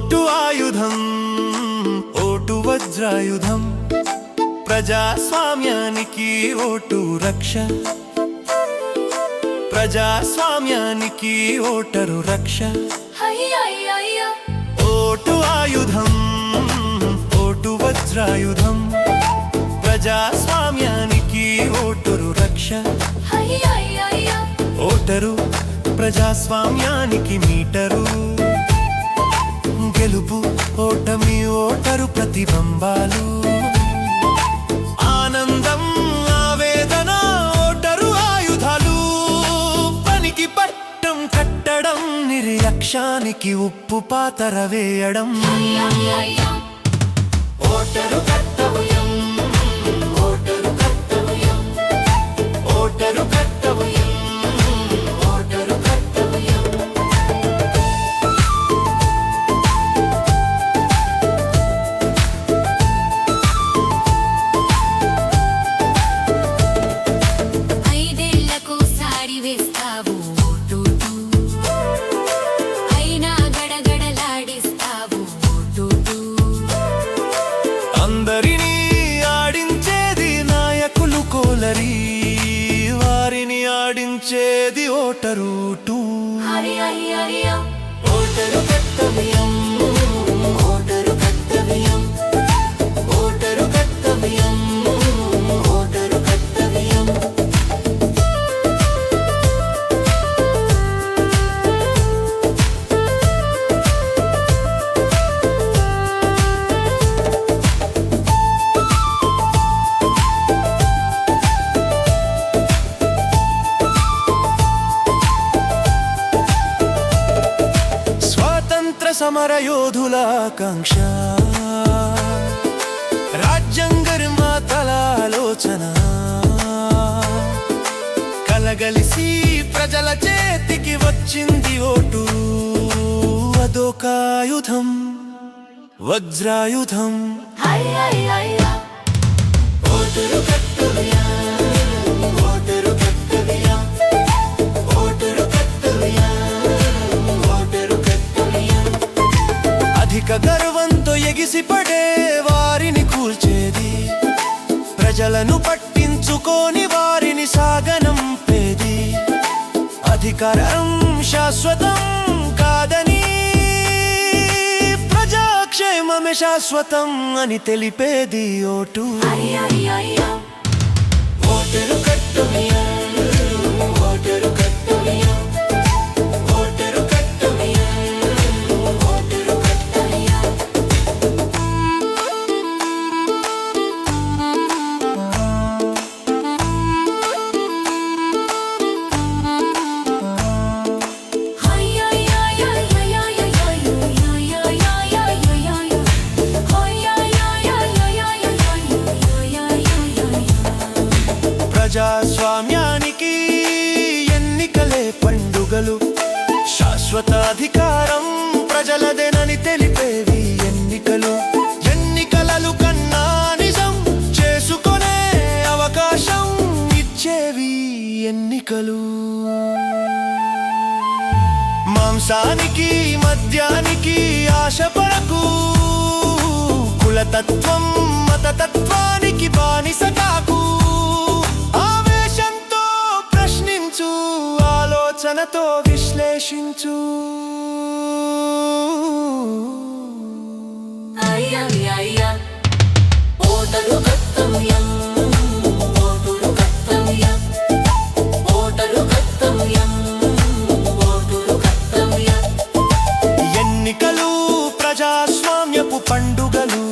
ఓటాయుధం vote వజ్రాయుధం. ప్రజాస్వామ్యానికి vote రక్ష. ప్రజాస్వామ్యానికి ఓటరు రక్ష. ఓటు ఆయుధం ఓటు వజ్రాయుధం. ప్రజాస్వామ్యానికి ఓటరు రక్ష. ఓటరు ప్రజాస్వామ్యానికి మీటరు. గెలుపు ఓటమి ఓటరు ప్రతిబంబాలు. ఆనందం ఆవేదన ఓటరు ఆయుధాలు. పనికి పట్టం కట్టడం నిర్లక్ష్యానికి ఉప్పు పాతర వేయడం. ఓటరు కట్ట అల్లరి వారిని ఆడించేది ఓటరు టూ ఓటరు పెత్తమియం అమర యోధుల ఆకాంక్ష రాజ్యం గర్మాతల ఆలోచన కలగలిసి ప్రజల చేతికి వచ్చింది ఓటు. అదొకాయుధం వజ్రాయుధం. ఓటురు కట్టుయా ప్రజలను పట్టించుకోని వారిని సాగనంపేది. అధికారం శాశ్వతం కాదని ప్రజాక్షేమమే శాశ్వతం అని తెలిపేది ఓటు. హరి హరి ప్రజలు. శాశ్వతాధికారం ప్రజలదేనని తెలిపేవి ఎన్నికలు. ఎన్నికలలు కన్నా నిజం చేసుకునే అవకాశం ఇచ్చేవి ఎన్నికలు. మాంసానికి మద్యానికి ఆశపడకు కులతత్వం మతతత్వానికి బానిసగా విశ్లేషణతో విశ్లేషించు ఓటలు ఓటలు ఎన్నికలు ప్రజాస్వామ్యపు పండుగలు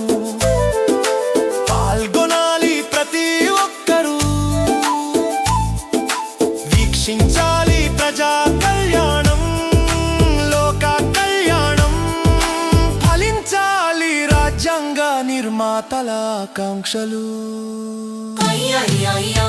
తలాకాంక్షలు. అయ్యయ్యయ్యా.